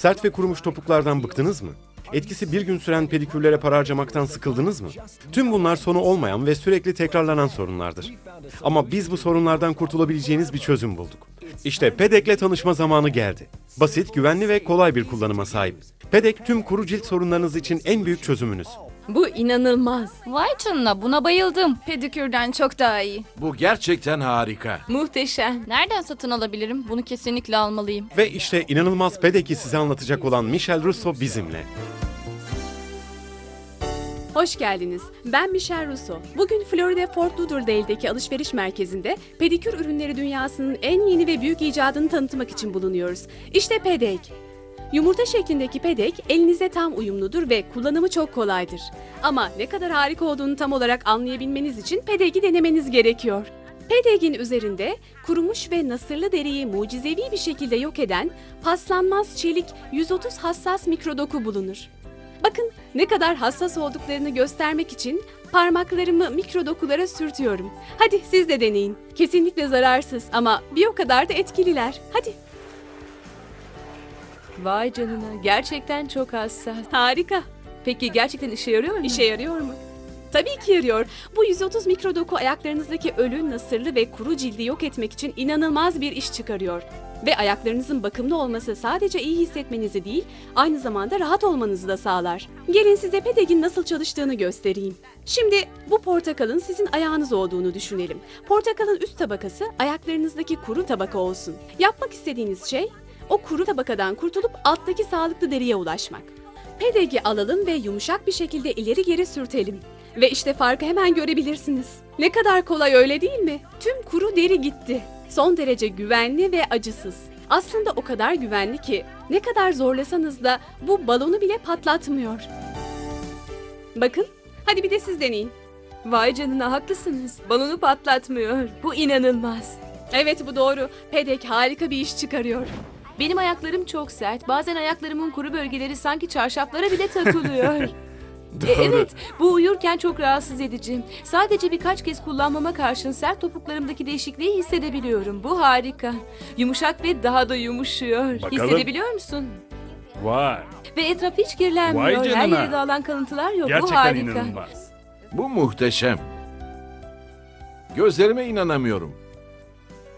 Sert ve kurumuş topuklardan bıktınız mı? Etkisi bir gün süren pedikürlere para harcamaktan sıkıldınız mı? Tüm bunlar sonu olmayan ve sürekli tekrarlanan sorunlardır. Ama biz bu sorunlardan kurtulabileceğiniz bir çözüm bulduk. İşte Pedek'le tanışma zamanı geldi. Basit, güvenli ve kolay bir kullanıma sahip. Pedek tüm kuru cilt sorunlarınız için en büyük çözümünüz. Bu inanılmaz. Vay canına buna bayıldım. Pedikürden çok daha iyi. Bu gerçekten harika. Muhteşem. Nereden satın alabilirim? Bunu kesinlikle almalıyım. Ve işte inanılmaz Pedek'i size anlatacak olan Michel Russo bizimle. Hoş geldiniz. Ben Michelle Russo. Bugün Florida Fort Lauderdale'deki alışveriş merkezinde pedikür ürünleri dünyasının en yeni ve büyük icadını tanıtmak için bulunuyoruz. İşte pedek. Yumurta şeklindeki pedek elinize tam uyumludur ve kullanımı çok kolaydır. Ama ne kadar harika olduğunu tam olarak anlayabilmeniz için pedegi denemeniz gerekiyor. Pedegin üzerinde kurumuş ve nasırlı deriyi mucizevi bir şekilde yok eden paslanmaz çelik 130 hassas mikrodoku bulunur. Bakın ne kadar hassas olduklarını göstermek için parmaklarımı mikrodokulara sürtüyorum. Hadi siz de deneyin. Kesinlikle zararsız ama bir o kadar da etkililer. Hadi. Vay canına. Gerçekten çok hassas. Harika. Peki gerçekten işe yarıyor mu? İşe yarıyor mu? Tabii ki yarıyor. Bu 130 mikrodoku ayaklarınızdaki ölü, nasırlı ve kuru cildi yok etmek için inanılmaz bir iş çıkarıyor. Ve ayaklarınızın bakımlı olması sadece iyi hissetmenizi değil, aynı zamanda rahat olmanızı da sağlar. Gelin size Pedeg'in nasıl çalıştığını göstereyim. Şimdi bu portakalın sizin ayağınız olduğunu düşünelim. Portakalın üst tabakası ayaklarınızdaki kuru tabaka olsun. Yapmak istediğiniz şey o kuru tabakadan kurtulup alttaki sağlıklı deriye ulaşmak. Pedegi alalım ve yumuşak bir şekilde ileri geri sürtelim. Ve işte farkı hemen görebilirsiniz. Ne kadar kolay öyle değil mi? Tüm kuru deri gitti. Son derece güvenli ve acısız. Aslında o kadar güvenli ki ne kadar zorlasanız da bu balonu bile patlatmıyor. Bakın, hadi bir de siz deneyin. Vay canına haklısınız. Balonu patlatmıyor. Bu inanılmaz. Evet bu doğru. Pedek harika bir iş çıkarıyor. Benim ayaklarım çok sert. Bazen ayaklarımın kuru bölgeleri sanki çarşaflara bile takılıyor. E, evet, bu uyurken çok rahatsız edici. Sadece birkaç kez kullanmama karşın sert topuklarımdaki değişikliği hissedebiliyorum. Bu harika. Yumuşak ve daha da yumuşuyor. Bakalım. Hissedebiliyor musun? Vay. Ve etraf hiç kirlenmiyor. Vay Her canına. yere dağılan kalıntılar yok. bu Gerçekten harika. inanılmaz. Bu muhteşem. Gözlerime inanamıyorum.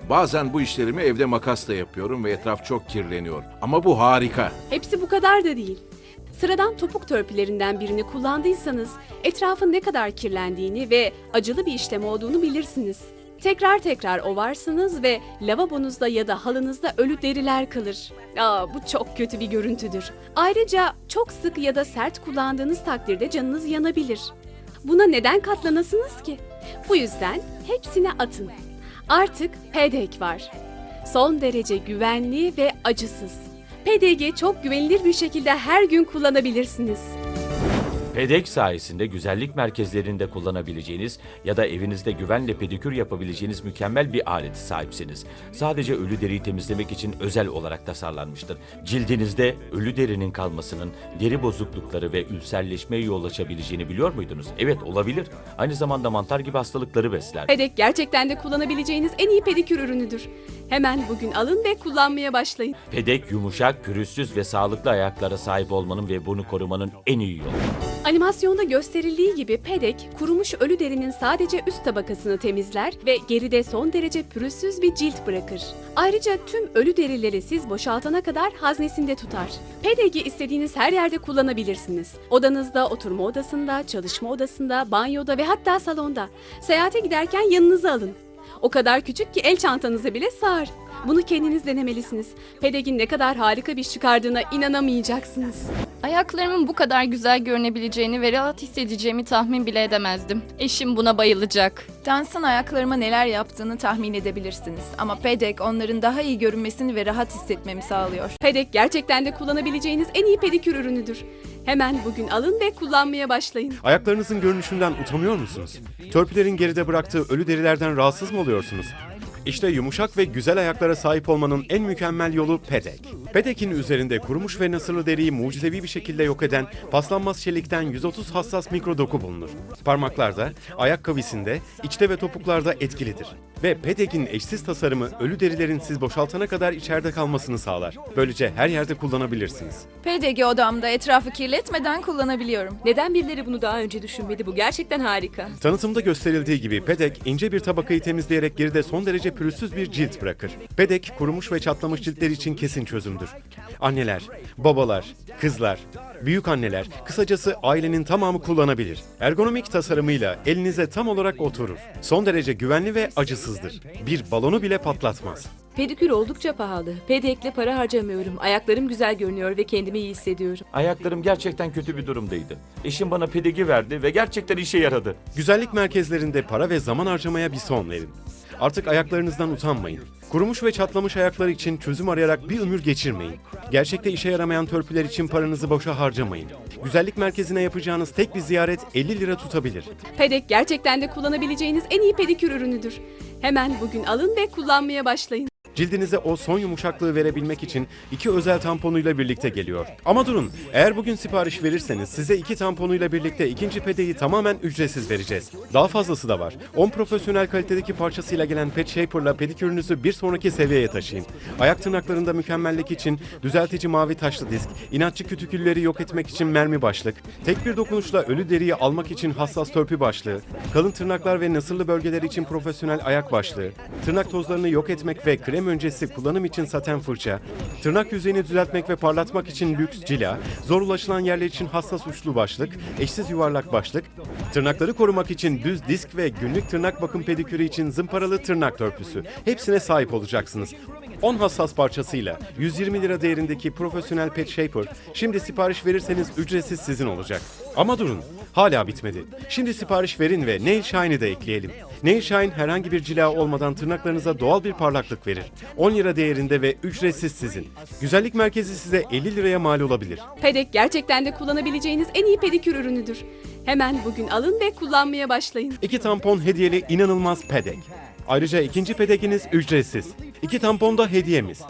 Bazen bu işlerimi evde makasla yapıyorum ve etraf çok kirleniyor. Ama bu harika. Hepsi bu kadar da değil. Sıradan topuk törpülerinden birini kullandıysanız etrafın ne kadar kirlendiğini ve acılı bir işlem olduğunu bilirsiniz. Tekrar tekrar ovarsınız ve lavabonuzda ya da halınızda ölü deriler kalır. Aa, bu çok kötü bir görüntüdür. Ayrıca çok sık ya da sert kullandığınız takdirde canınız yanabilir. Buna neden katlanasınız ki? Bu yüzden hepsini atın. Artık PDK var. Son derece güvenli ve acısız. PDG çok güvenilir bir şekilde her gün kullanabilirsiniz. Pedek sayesinde güzellik merkezlerinde kullanabileceğiniz ya da evinizde güvenle pedikür yapabileceğiniz mükemmel bir aleti sahipsiniz. Sadece ölü deriyi temizlemek için özel olarak tasarlanmıştır. Cildinizde ölü derinin kalmasının deri bozuklukları ve ülserleşmeye yol açabileceğini biliyor muydunuz? Evet olabilir. Aynı zamanda mantar gibi hastalıkları besler. PDK gerçekten de kullanabileceğiniz en iyi pedikür ürünüdür. Hemen bugün alın ve kullanmaya başlayın. Pedek yumuşak, pürüzsüz ve sağlıklı ayaklara sahip olmanın ve bunu korumanın en iyi yolu. Animasyonda gösterildiği gibi pedek, kurumuş ölü derinin sadece üst tabakasını temizler ve geride son derece pürüzsüz bir cilt bırakır. Ayrıca tüm ölü derileri siz boşaltana kadar haznesinde tutar. Pedek'i istediğiniz her yerde kullanabilirsiniz. Odanızda, oturma odasında, çalışma odasında, banyoda ve hatta salonda. Seyahate giderken yanınıza alın. O kadar küçük ki el çantanıza bile sığar. Bunu kendiniz denemelisiniz. Pedek'in ne kadar harika bir çıkardığına inanamayacaksınız. Ayaklarımın bu kadar güzel görünebileceğini ve rahat hissedeceğimi tahmin bile edemezdim. Eşim buna bayılacak. Dansın ayaklarıma neler yaptığını tahmin edebilirsiniz. Ama pedek onların daha iyi görünmesini ve rahat hissetmemi sağlıyor. Pedek gerçekten de kullanabileceğiniz en iyi pedikür ürünüdür. Hemen bugün alın ve kullanmaya başlayın. Ayaklarınızın görünüşünden utanıyor musunuz? Törpülerin geride bıraktığı ölü derilerden rahatsız mı oluyorsunuz? İşte yumuşak ve güzel ayaklara sahip olmanın en mükemmel yolu pedek. Pedek'in üzerinde kurumuş ve nasırlı deriyi mucizevi bir şekilde yok eden paslanmaz çelikten 130 hassas mikrodoku bulunur. Parmaklarda, ayak kavisinde, içte ve topuklarda etkilidir. Ve Pedek'in eşsiz tasarımı ölü derilerin siz boşaltana kadar içeride kalmasını sağlar. Böylece her yerde kullanabilirsiniz. PDG odamda etrafı kirletmeden kullanabiliyorum. Neden birileri bunu daha önce düşünmedi? Bu gerçekten harika. Tanıtımda gösterildiği gibi pedek ince bir tabakayı temizleyerek geride son derece pürüzsüz bir cilt bırakır. Pedek kurumuş ve çatlamış ciltler için kesin çözümdür. Anneler, babalar, kızlar, büyük anneler, kısacası ailenin tamamı kullanabilir. Ergonomik tasarımıyla elinize tam olarak oturur. Son derece güvenli ve acısızdır. Bir balonu bile patlatmaz. Pedikür oldukça pahalı. Pedekle para harcamıyorum. Ayaklarım güzel görünüyor ve kendimi iyi hissediyorum. Ayaklarım gerçekten kötü bir durumdaydı. Eşim bana pedegi verdi ve gerçekten işe yaradı. Güzellik merkezlerinde para ve zaman harcamaya bir son verin. Artık ayaklarınızdan utanmayın. Kurumuş ve çatlamış ayaklar için çözüm arayarak bir ömür geçirmeyin. Gerçekte işe yaramayan törpüler için paranızı boşa harcamayın. Güzellik merkezine yapacağınız tek bir ziyaret 50 lira tutabilir. Pedek gerçekten de kullanabileceğiniz en iyi pedikür ürünüdür. Hemen bugün alın ve kullanmaya başlayın. Cildinize o son yumuşaklığı verebilmek için iki özel tamponuyla birlikte geliyor. Ama durun, eğer bugün sipariş verirseniz size iki tamponuyla birlikte ikinci pedeyi tamamen ücretsiz vereceğiz. Daha fazlası da var. 10 profesyonel kalitedeki parçasıyla gelen Pet Shaper'la pedikürünüzü bir sonraki seviyeye taşıyın. Ayak tırnaklarında mükemmellik için düzeltici mavi taşlı disk, inatçı kütükülleri yok etmek için mermi başlık, tek bir dokunuşla ölü deriyi almak için hassas törpü başlığı, kalın tırnaklar ve nasırlı bölgeler için profesyonel ayak başlığı, tırnak tozlarını yok etmek ve krem öncesi kullanım için saten fırça, tırnak yüzeyini düzeltmek ve parlatmak için lüks cila, zor ulaşılan yerler için hassas uçlu başlık, eşsiz yuvarlak başlık, tırnakları korumak için düz disk ve günlük tırnak bakım pedikürü için zımparalı tırnak törpüsü. Hepsine sahip olacaksınız. 10 hassas parçasıyla 120 lira değerindeki profesyonel pet shaper şimdi sipariş verirseniz ücretsiz sizin olacak. Ama durun, hala bitmedi. Şimdi sipariş verin ve Nail Shine'ı da ekleyelim. Nail Shine herhangi bir cila olmadan tırnaklarınıza doğal bir parlaklık verir. 10 lira değerinde ve ücretsiz sizin. Güzellik merkezi size 50 liraya mal olabilir. Pedek gerçekten de kullanabileceğiniz en iyi pedikür ürünüdür. Hemen bugün alın ve kullanmaya başlayın. İki tampon hediyeli inanılmaz pedek. Ayrıca ikinci pedekiniz ücretsiz. İki tampon da hediyemiz.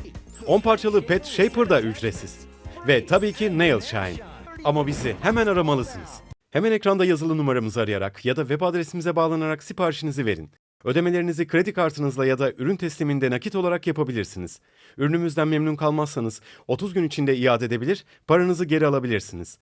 10 parçalı pet shaper da ücretsiz. Ve tabii ki nail shine. Ama bizi hemen aramalısınız. Hemen ekranda yazılı numaramızı arayarak ya da web adresimize bağlanarak siparişinizi verin. Ödemelerinizi kredi kartınızla ya da ürün tesliminde nakit olarak yapabilirsiniz. Ürünümüzden memnun kalmazsanız 30 gün içinde iade edebilir, paranızı geri alabilirsiniz.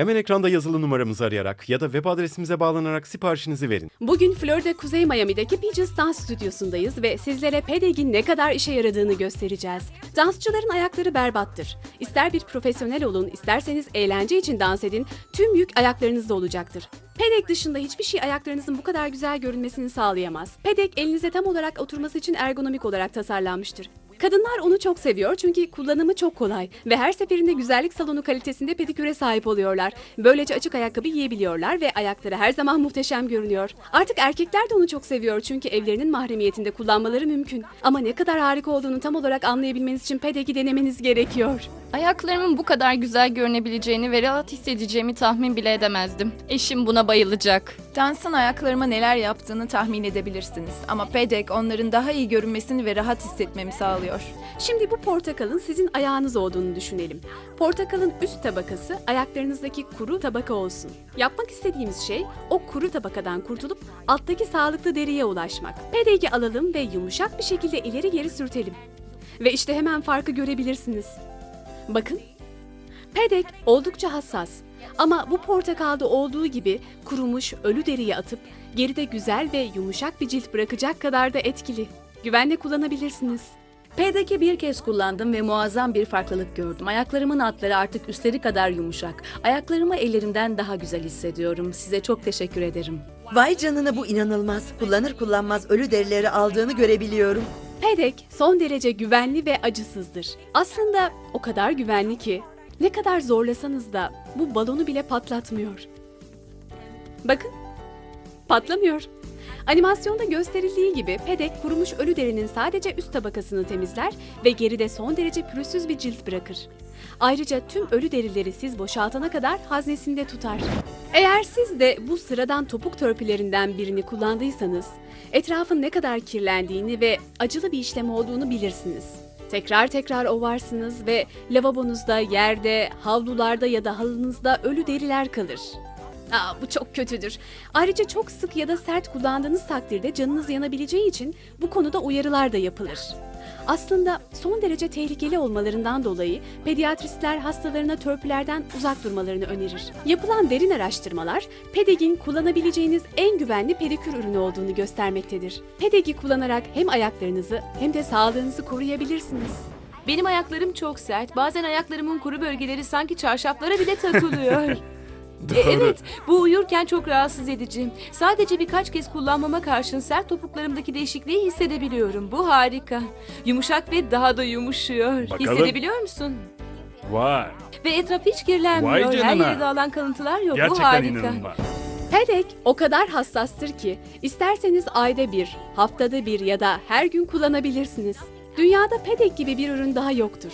Hemen ekranda yazılı numaramızı arayarak ya da web adresimize bağlanarak siparişinizi verin. Bugün Florida Kuzey Miami'deki Peaches Dans Stüdyosu'ndayız ve sizlere pedegin ne kadar işe yaradığını göstereceğiz. Dansçıların ayakları berbattır. İster bir profesyonel olun, isterseniz eğlence için dans edin, tüm yük ayaklarınızda olacaktır. Pedek dışında hiçbir şey ayaklarınızın bu kadar güzel görünmesini sağlayamaz. Pedek elinize tam olarak oturması için ergonomik olarak tasarlanmıştır. Kadınlar onu çok seviyor çünkü kullanımı çok kolay ve her seferinde güzellik salonu kalitesinde pediküre sahip oluyorlar. Böylece açık ayakkabı giyebiliyorlar ve ayakları her zaman muhteşem görünüyor. Artık erkekler de onu çok seviyor çünkü evlerinin mahremiyetinde kullanmaları mümkün. Ama ne kadar harika olduğunu tam olarak anlayabilmeniz için pedeki denemeniz gerekiyor. Ayaklarımın bu kadar güzel görünebileceğini ve rahat hissedeceğimi tahmin bile edemezdim. Eşim buna bayılacak. Dansın ayaklarıma neler yaptığını tahmin edebilirsiniz. Ama pedek onların daha iyi görünmesini ve rahat hissetmemi sağlıyor. Şimdi bu portakalın sizin ayağınız olduğunu düşünelim. Portakalın üst tabakası ayaklarınızdaki kuru tabaka olsun. Yapmak istediğimiz şey o kuru tabakadan kurtulup alttaki sağlıklı deriye ulaşmak. Pedeki alalım ve yumuşak bir şekilde ileri geri sürtelim. Ve işte hemen farkı görebilirsiniz. Bakın. Pedek oldukça hassas. Ama bu portakalda olduğu gibi kurumuş ölü deriyi atıp geride güzel ve yumuşak bir cilt bırakacak kadar da etkili. Güvenle kullanabilirsiniz. P'deki bir kez kullandım ve muazzam bir farklılık gördüm. Ayaklarımın altları artık üstleri kadar yumuşak. Ayaklarımı ellerimden daha güzel hissediyorum. Size çok teşekkür ederim. Vay canına bu inanılmaz. Kullanır kullanmaz ölü derileri aldığını görebiliyorum. Pedek son derece güvenli ve acısızdır. Aslında o kadar güvenli ki ne kadar zorlasanız da bu balonu bile patlatmıyor. Bakın, patlamıyor. Animasyonda gösterildiği gibi pedek kurumuş ölü derinin sadece üst tabakasını temizler ve geride son derece pürüzsüz bir cilt bırakır. Ayrıca tüm ölü derileri siz boşaltana kadar haznesinde tutar. Eğer siz de bu sıradan topuk törpülerinden birini kullandıysanız, etrafın ne kadar kirlendiğini ve acılı bir işlem olduğunu bilirsiniz. Tekrar tekrar ovarsınız ve lavabonuzda, yerde, havlularda ya da halınızda ölü deriler kalır. Aa, bu çok kötüdür. Ayrıca çok sık ya da sert kullandığınız takdirde canınız yanabileceği için bu konuda uyarılar da yapılır. Aslında son derece tehlikeli olmalarından dolayı pediatristler hastalarına törpülerden uzak durmalarını önerir. Yapılan derin araştırmalar Pedeg'in kullanabileceğiniz en güvenli pedikür ürünü olduğunu göstermektedir. Pedeg'i kullanarak hem ayaklarınızı hem de sağlığınızı koruyabilirsiniz. Benim ayaklarım çok sert. Bazen ayaklarımın kuru bölgeleri sanki çarşaflara bile takılıyor. E, evet, bu uyurken çok rahatsız edici. Sadece birkaç kez kullanmama karşın sert topuklarımdaki değişikliği hissedebiliyorum. Bu harika. Yumuşak ve daha da yumuşuyor. Bakalım. Hissedebiliyor musun? Vay. Ve etraf hiç kirlenmiyor. Vay Her canına. yere dağılan kalıntılar yok. bu Gerçekten harika. inanılmaz. Pedek o kadar hassastır ki isterseniz ayda bir, haftada bir ya da her gün kullanabilirsiniz. Dünyada Pedek gibi bir ürün daha yoktur.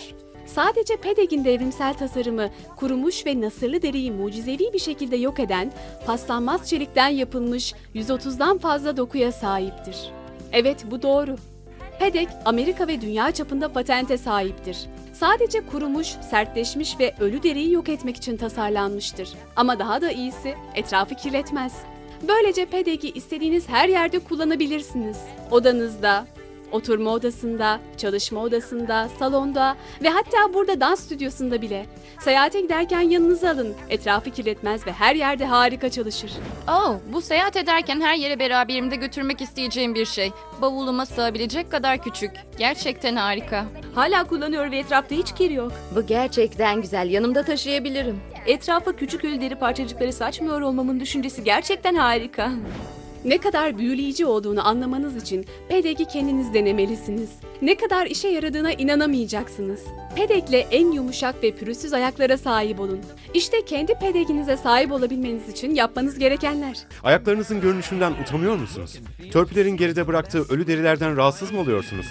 Sadece Pedek'in devrimsel tasarımı kurumuş ve nasırlı deriyi mucizevi bir şekilde yok eden paslanmaz çelikten yapılmış 130'dan fazla dokuya sahiptir. Evet bu doğru. Pedek Amerika ve dünya çapında patente sahiptir. Sadece kurumuş, sertleşmiş ve ölü deriyi yok etmek için tasarlanmıştır. Ama daha da iyisi etrafı kirletmez. Böylece Pedek'i istediğiniz her yerde kullanabilirsiniz. Odanızda, oturma odasında, çalışma odasında, salonda ve hatta burada dans stüdyosunda bile. Seyahate giderken yanınıza alın. Etrafı kirletmez ve her yerde harika çalışır. Oh, bu seyahat ederken her yere beraberimde götürmek isteyeceğim bir şey. Bavuluma sığabilecek kadar küçük. Gerçekten harika. Hala kullanıyor ve etrafta hiç kir yok. Bu gerçekten güzel. Yanımda taşıyabilirim. Etrafa küçük ölü deri parçacıkları saçmıyor olmamın düşüncesi gerçekten harika. Ne kadar büyüleyici olduğunu anlamanız için Pedek'i kendiniz denemelisiniz. Ne kadar işe yaradığına inanamayacaksınız. Pedek'le en yumuşak ve pürüzsüz ayaklara sahip olun. İşte kendi pedekinize sahip olabilmeniz için yapmanız gerekenler. Ayaklarınızın görünüşünden utanıyor musunuz? Törpülerin geride bıraktığı ölü derilerden rahatsız mı oluyorsunuz?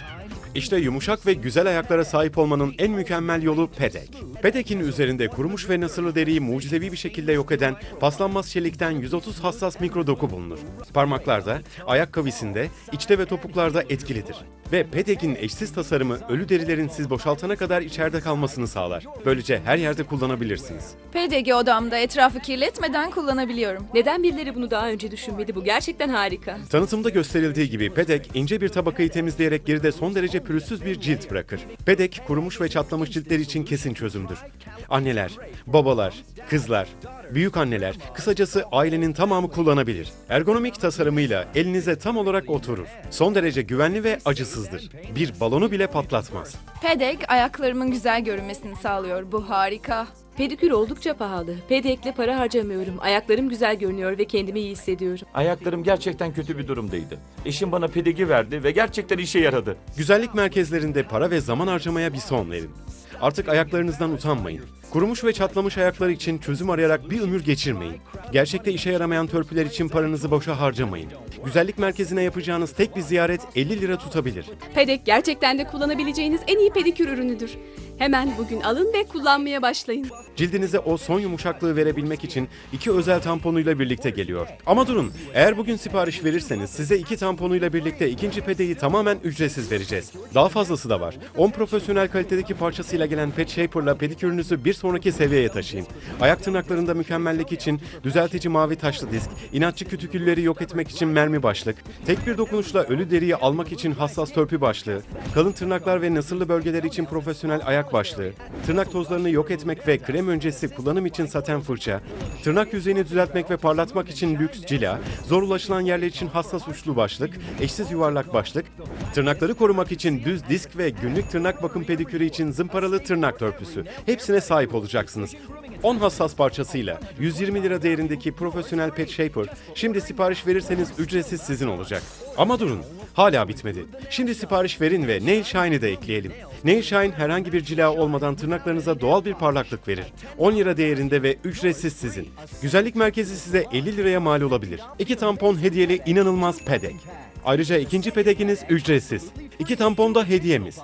İşte yumuşak ve güzel ayaklara sahip olmanın en mükemmel yolu Pedek. Pedek'in üzerinde kurumuş ve nasırlı deriyi mucizevi bir şekilde yok eden paslanmaz çelikten 130 hassas mikro doku bulunur. Parmaklarda, ayak kavisinde, içte ve topuklarda etkilidir. Ve Pedek'in eşsiz tasarımı ölü derilerin siz boşaltana kadar içeride kalmasını sağlar. Böylece her yerde kullanabilirsiniz. Pedeg'i odamda etrafı kirletmeden kullanabiliyorum. Neden birileri bunu daha önce düşünmedi? Bu gerçekten harika. Tanıtımda gösterildiği gibi pedek ince bir tabakayı temizleyerek geride son derece pürüzsüz bir cilt bırakır. Pedek kurumuş ve çatlamış ciltler için kesin çözümdür. Anneler, babalar, kızlar, büyük anneler, kısacası ailenin tamamı kullanabilir. Ergonomik tasarımıyla elinize tam olarak oturur. Son derece güvenli ve acısızdır. Bir balonu bile patlatmaz. Pedeg ayaklarımın güzel görünmesini sağlıyor. Bu harika. Pedikür oldukça pahalı. Pedekle para harcamıyorum. Ayaklarım güzel görünüyor ve kendimi iyi hissediyorum. Ayaklarım gerçekten kötü bir durumdaydı. Eşim bana pedegi verdi ve gerçekten işe yaradı. Güzellik merkezlerinde para ve zaman harcamaya bir son verin. Artık ayaklarınızdan utanmayın. Kurumuş ve çatlamış ayaklar için çözüm arayarak bir ömür geçirmeyin. Gerçekte işe yaramayan törpüler için paranızı boşa harcamayın. Güzellik merkezine yapacağınız tek bir ziyaret 50 lira tutabilir. Pedek gerçekten de kullanabileceğiniz en iyi pedikür ürünüdür. Hemen bugün alın ve kullanmaya başlayın. Cildinize o son yumuşaklığı verebilmek için iki özel tamponuyla birlikte geliyor. Ama durun, eğer bugün sipariş verirseniz size iki tamponuyla birlikte ikinci pedeyi tamamen ücretsiz vereceğiz. Daha fazlası da var. 10 profesyonel kalitedeki parçasıyla gelen Pet Shaper'la pedikürünüzü bir sonraki seviyeye taşıyın. Ayak tırnaklarında mükemmellik için düzeltici mavi taşlı disk, inatçı kütükülleri yok etmek için mermi başlık, tek bir dokunuşla ölü deriyi almak için hassas törpü başlığı, kalın tırnaklar ve nasırlı bölgeler için profesyonel ayak başlığı, tırnak tozlarını yok etmek ve krem öncesi kullanım için saten fırça, tırnak yüzeyini düzeltmek ve parlatmak için lüks cila, zor ulaşılan yerler için hassas uçlu başlık, eşsiz yuvarlak başlık, tırnakları korumak için düz disk ve günlük tırnak bakım pedikürü için zımparalı tırnak törpüsü. Hepsine sahip sahip olacaksınız. 10 hassas parçasıyla 120 lira değerindeki profesyonel pet shaper şimdi sipariş verirseniz ücretsiz sizin olacak. Ama durun, hala bitmedi. Şimdi sipariş verin ve Nail Shine'i de ekleyelim. Nail Shine herhangi bir cila olmadan tırnaklarınıza doğal bir parlaklık verir. 10 lira değerinde ve ücretsiz sizin. Güzellik merkezi size 50 liraya mal olabilir. İki tampon hediyeli inanılmaz pedek. Ayrıca ikinci pedekiniz ücretsiz. İki tampon da hediyemiz.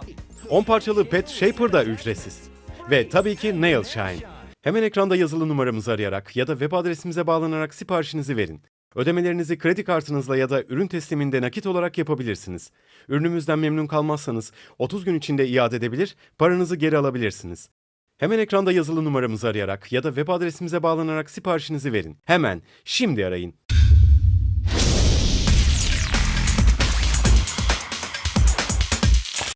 10 parçalı pet shaper da ücretsiz. Ve tabii ki Nail Shine. Hemen ekranda yazılı numaramızı arayarak ya da web adresimize bağlanarak siparişinizi verin. Ödemelerinizi kredi kartınızla ya da ürün tesliminde nakit olarak yapabilirsiniz. Ürünümüzden memnun kalmazsanız 30 gün içinde iade edebilir, paranızı geri alabilirsiniz. Hemen ekranda yazılı numaramızı arayarak ya da web adresimize bağlanarak siparişinizi verin. Hemen, şimdi arayın.